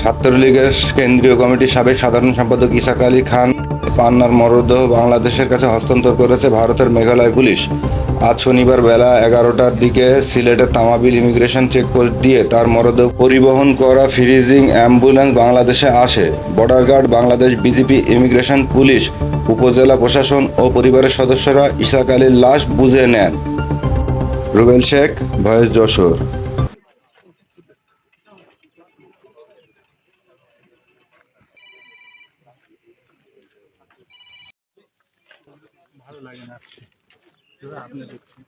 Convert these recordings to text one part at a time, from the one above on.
ছাত্রলীগের কেন্দ্রীয় কমিটির সাবেক সাধারণ সম্পাদক ইসাক আলী খান পান্নার মরদেহ বাংলাদেশের কাছে হস্তান্তর করেছে ভারতের মেঘালয় পুলিশ। আজ শনিবার বেলা এগারোটার দিকে সিলেটের তামাবিল ইমিগ্রেশন চেকপোস্ট দিয়ে তার মরদেহ পরিবহন করা ফ্রিজিং অ্যাম্বুলেন্স বাংলাদেশে আসে। Border guard, Bangladesh BGB immigration police, উপজেলা প্রশাসন ও পরিবারের সদস্যরা ইসাক আলীর লাশ বুঝে নেন। রুবেল শেখ, ভয়েস যশোর। লাগে না। আপনি দেখছি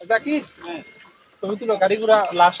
দেখি তুমি তুলো গাড়ি ঘোড়া last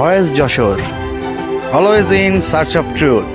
voice Jessore always in search of truth